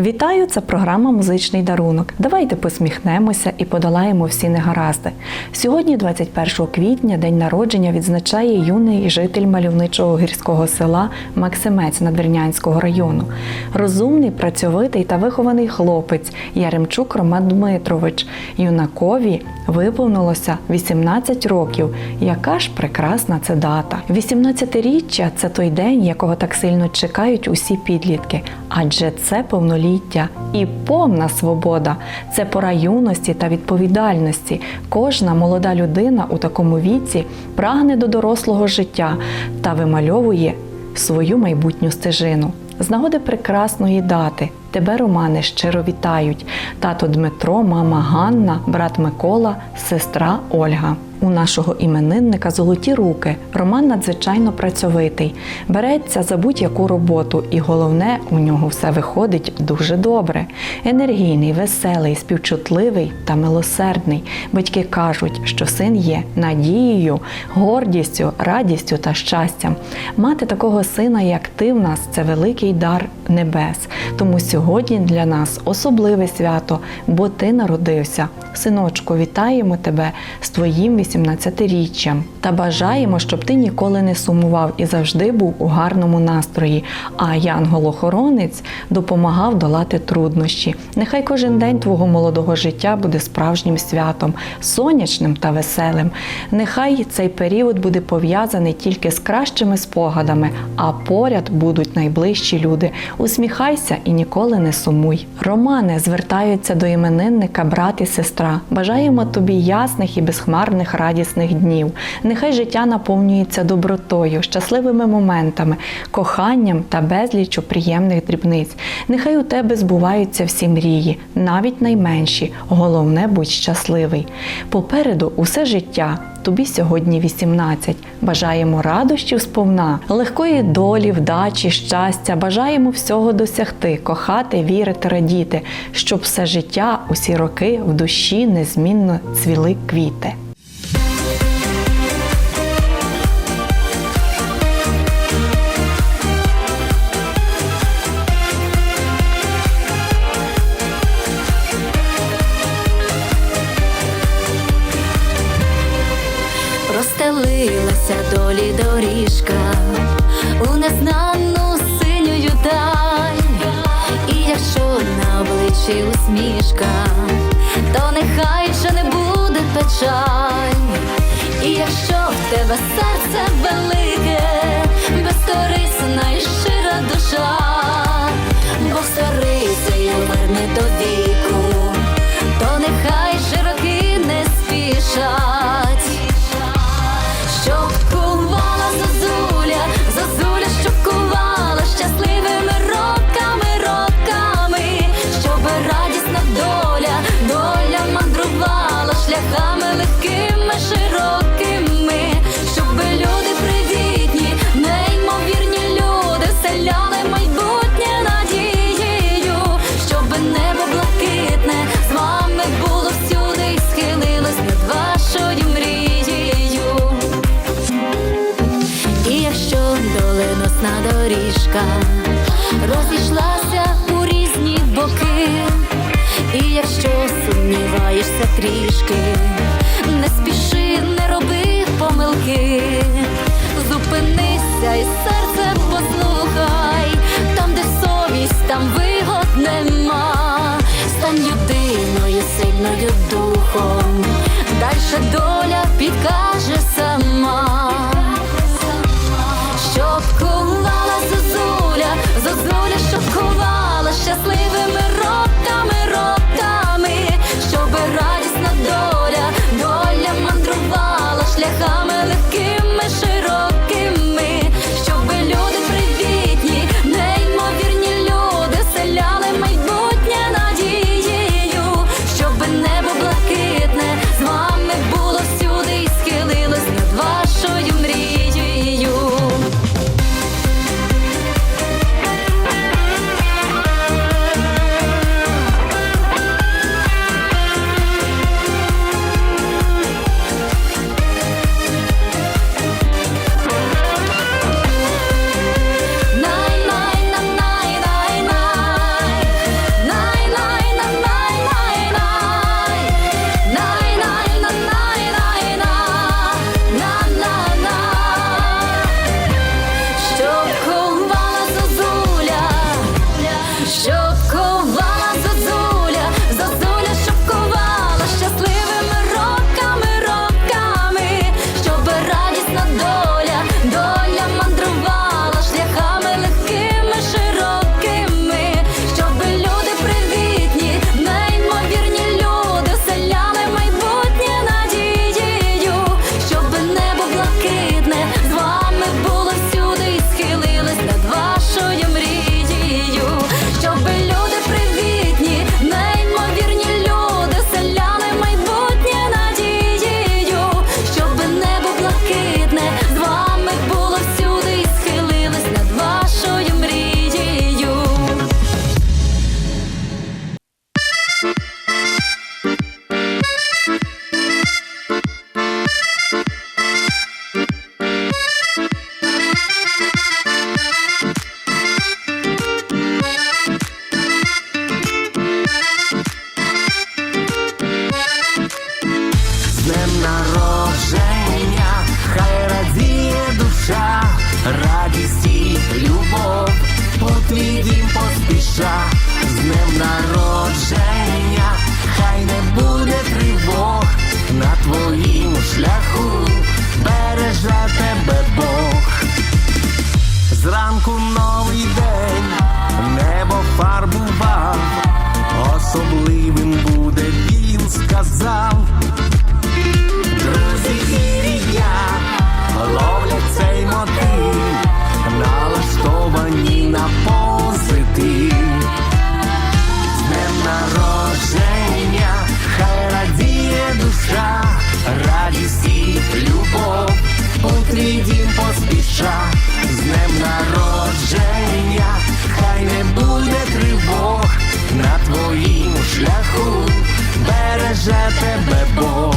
Вітаю! Це програма Музичний дарунок. Давайте посміхнемося і подолаємо всі негаразди. Сьогодні, 21 квітня, день народження відзначає юний житель мальовничого гірського села Максимець Надвірнянського району. Розумний, працьовитий та вихований хлопець Яремчук Роман Дмитрович. Юнакові виповнилося 18 років. Яка ж прекрасна це дата? 18-річчя – це той день, якого так сильно чекають усі підлітки, адже це повноліття і повна свобода. Це пора юності та відповідальності. Кожна молода людина у такому віці прагне до дорослого життя та вимальовує свою майбутню стежину. З нагоди прекрасної дати тебе, Романе, щиро вітають. Тато Дмитро, мама Ганна, брат Микола, сестра Ольга. У нашого іменинника золоті руки. Роман надзвичайно працьовитий, береться за будь-яку роботу, і головне, у нього все виходить дуже добре. Енергійний, веселий, співчутливий та милосердний. Батьки кажуть, що син є надією, гордістю, радістю та щастям. Мати такого сина, як ти в нас, це великий дар небес. Тому сьогодні для нас особливе свято, бо ти народився. Синочку, вітаємо тебе з твоїм 18-річчям та бажаємо, щоб ти ніколи не сумував і завжди був у гарному настрої. А янгол-охоронець допомагав долати труднощі. Нехай кожен день твого молодого життя буде справжнім святом, сонячним та веселим. Нехай цей період буде пов'язаний тільки з кращими спогадами, а поряд будуть найближчі люди. Усміхайся і ніколи не сумуй. Романе звертаються до іменинника брат і сестра. Бажаємо тобі ясних і безхмарних радісних днів. Нехай життя наповнюється добротою, щасливими моментами, коханням та безліччю приємних дрібниць. Нехай у тебе збуваються всі мрії, навіть найменші. Головне будь щасливий. Попереду усе життя. Тобі сьогодні 18. Бажаємо радощів сповна, легкої долі, вдачі, щастя. Бажаємо всього досягти, кохати, вірити, радіти, щоб все життя, усі роки в душі незмінно цвіли квіти. Простелилася долі доріжка. У незнану синюю даль, і якщо на обличчі усмішка, то нехай ще не буде печаль, і якщо в тебе серце велике, доріжка розійшлася у різні боки, і якщо сумніваєшся трішки, не спіши, не роби помилки, зупинися і серце послухай, там, де совість, там вигод нема, стань людиною сильною духом, дальше доля підкаже казав. тебе Бог.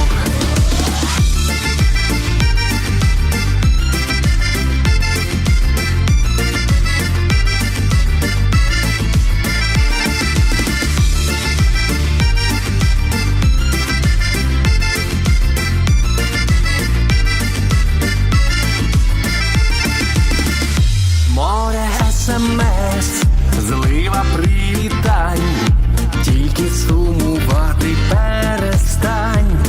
Смс, злива привітань, тільки сумувати пер відстань,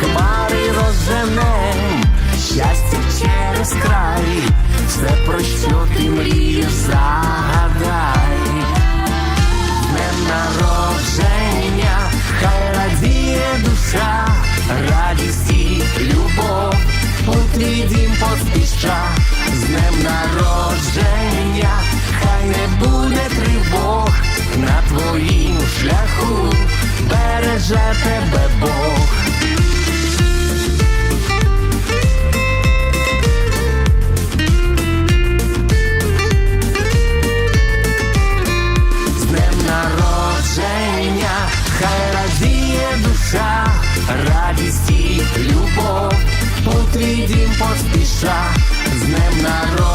хмари розженем, щастя через край, все про що ти мрієш за. береже тебе Бог. З днем народження, хай радіє душа, радість і любов, у твій дім поспіша, з днем народження.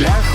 La